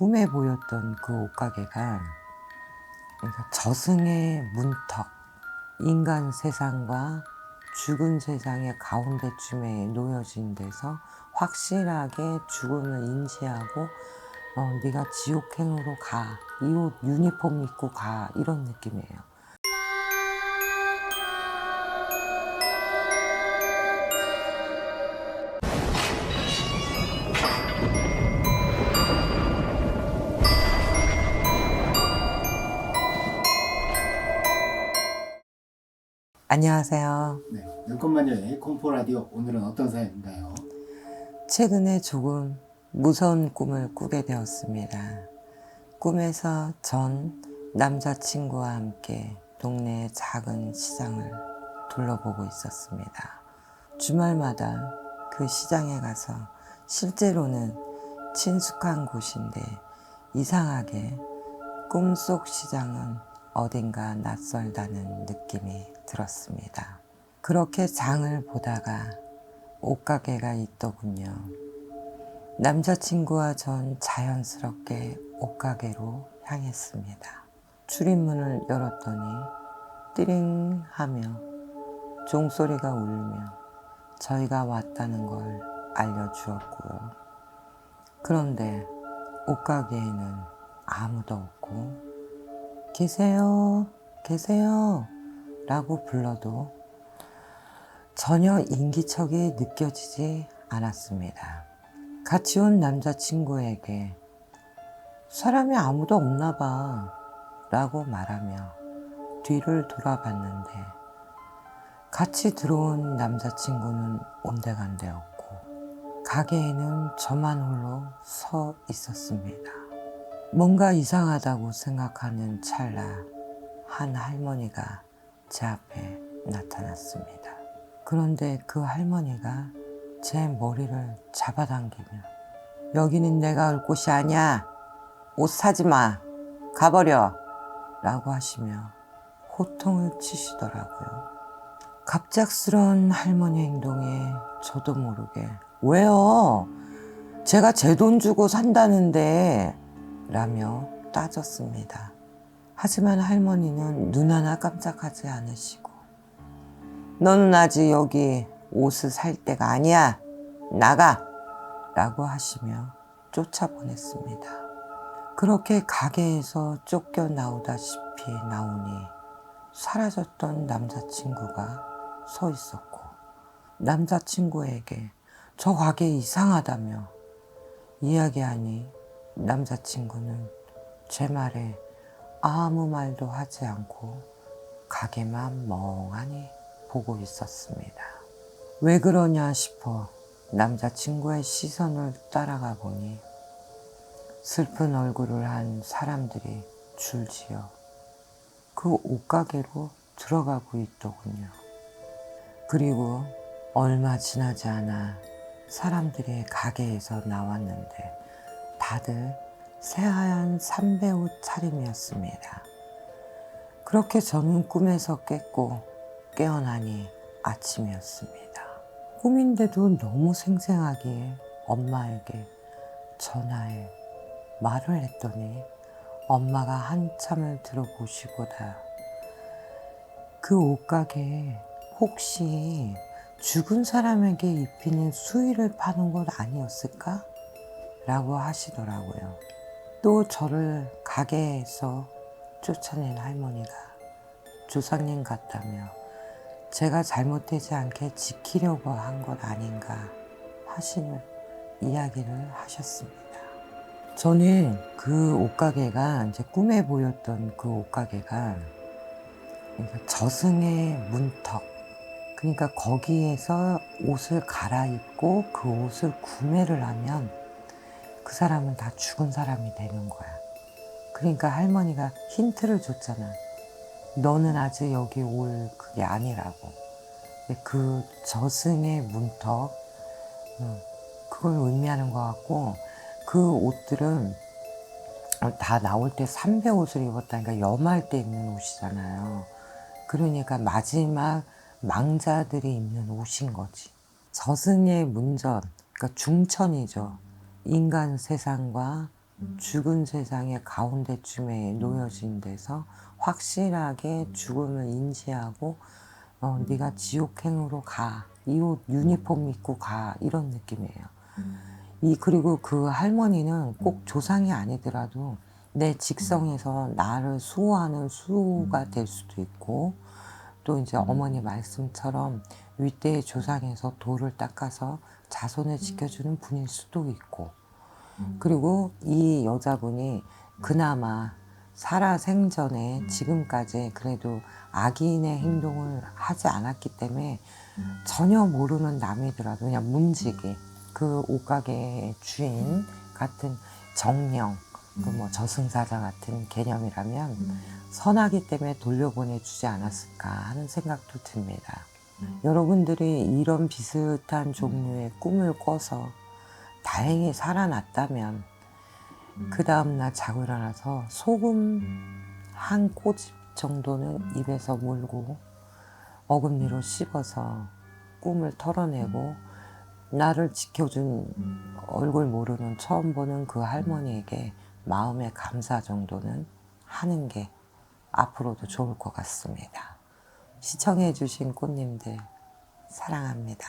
꿈에 보였던 그 옷가게가 저승의 문턱, 인간 세상과 죽은 세상의 가운데쯤에 놓여진 데서 확실하게 죽음을 인지하고 어, 네가 지옥행으로 가, 이 옷 유니폼 입고 가 이런 느낌이에요. 안녕하세요. 네, 눈꽃마녀의 공포 라디오 오늘은 어떤 사연인가요? 최근에 조금 무서운 꿈을 꾸게 되었습니다. 꿈에서 전 남자친구와 함께 동네의 작은 시장을 둘러보고 있었습니다. 주말마다 그 시장에 가서 실제로는 친숙한 곳인데 이상하게 꿈속 시장은 어딘가 낯설다는 느낌이 들었습니다. 그렇게 장을 보다가 옷가게가 있더군요. 남자친구와 전 자연스럽게 옷가게로 향했습니다. 출입문을 열었더니 띠링 하며 종소리가 울리며 저희가 왔다는 걸 알려주었고요. 그런데 옷가게에는 아무도 없고 계세요, 계세요 라고 불러도 전혀 인기척이 느껴지지 않았습니다. 같이 온 남자친구에게 사람이 아무도 없나 봐 라고 말하며 뒤를 돌아봤는데 같이 들어온 남자친구는 온데간데 없고 가게에는 저만 홀로 서 있었습니다. 뭔가 이상하다고 생각하는 찰나 한 할머니가 제 앞에 나타났습니다. 그런데 그 할머니가 제 머리를 잡아당기며 여기는 내가 올 곳이 아니야. 옷 사지 마. 가버려. 라고 하시며 호통을 치시더라고요. 갑작스러운 할머니 행동에 저도 모르게 왜요? 제가 제 돈 주고 산다는데 라며 따졌습니다. 하지만 할머니는 눈 하나 깜짝하지 않으시고 너는 아직 여기 옷을 살 때가 아니야. 나가! 라고 하시며 쫓아보냈습니다. 그렇게 가게에서 쫓겨 나오다시피 나오니 사라졌던 남자친구가 서 있었고 남자친구에게 저 가게 이상하다며 이야기하니 남자친구는 제 말에 아무 말도 하지 않고 가게만 멍하니 보고 있었습니다. 왜 그러냐 싶어 남자친구의 시선을 따라가 보니 슬픈 얼굴을 한 사람들이 줄지어 그 옷가게로 들어가고 있더군요. 그리고 얼마 지나지 않아 사람들이 가게에서 나왔는데 다들 새하얀 삼배 옷 차림이었습니다. 그렇게 저는 꿈에서 깼고 깨어나니 아침이었습니다. 꿈인데도 너무 생생하기에 엄마에게 전화해 말을 했더니 엄마가 한참을 들어보시고다 그 옷가게에 혹시 죽은 사람에게 입히는 수의를 파는 것 아니었을까? 라고 하시더라고요. 또 저를 가게에서 쫓아낸 할머니가 조상님 같다며 제가 잘못되지 않게 지키려고 한 것 아닌가 하시는 이야기를 하셨습니다. 저는 그 옷가게가 이제 꿈에 보였던 그 옷가게가 저승의 문턱 그러니까 거기에서 옷을 갈아입고 그 옷을 구매를 하면 그 사람은 다 죽은 사람이 되는 거야. 그러니까 할머니가 힌트를 줬잖아. 너는 아직 여기 올 그게 아니라고. 그 저승의 문턱, 음, 그걸 의미하는 것 같고, 그 옷들은 다 나올 때 삼배 옷을 입었다니까 염할 때 입는 옷이잖아요. 그러니까 마지막 망자들이 입는 옷인 거지. 저승의 문전, 그러니까 중천이죠. 인간 세상과 죽은 세상의 가운데쯤에 놓여진 데서 확실하게 죽음을 인지하고 어, 네가 지옥행으로 가. 이 옷 유니폼 입고 가. 이런 느낌이에요. 이 그리고 그 할머니는 꼭 조상이 아니더라도 내 직성에서 나를 수호하는 수호가 될 수도 있고 또 이제 어머니 말씀처럼 윗대의 조상에서 돌을 닦아서 자손을 지켜주는 분일 수도 있고. 그리고 이 여자분이 그나마 살아 생전에 지금까지 그래도 악인의 행동을 하지 않았기 때문에 전혀 모르는 남이더라도 그냥 문지기 그 옷가게의 주인 같은 정령 그뭐 저승사자 같은 개념이라면 선하기 때문에 돌려보내주지 않았을까 하는 생각도 듭니다. 여러분들이 이런 비슷한 종류의 꿈을 꿔서 다행히 살아났다면 그 다음날 자고 일어나서 소금 한 꼬집 정도는 입에서 물고 어금니로 씹어서 꿈을 털어내고 나를 지켜준 얼굴 모르는 처음 보는 그 할머니에게 마음의 감사 정도는 하는 게 앞으로도 좋을 것 같습니다. 시청해 주신 꽃님들 사랑합니다.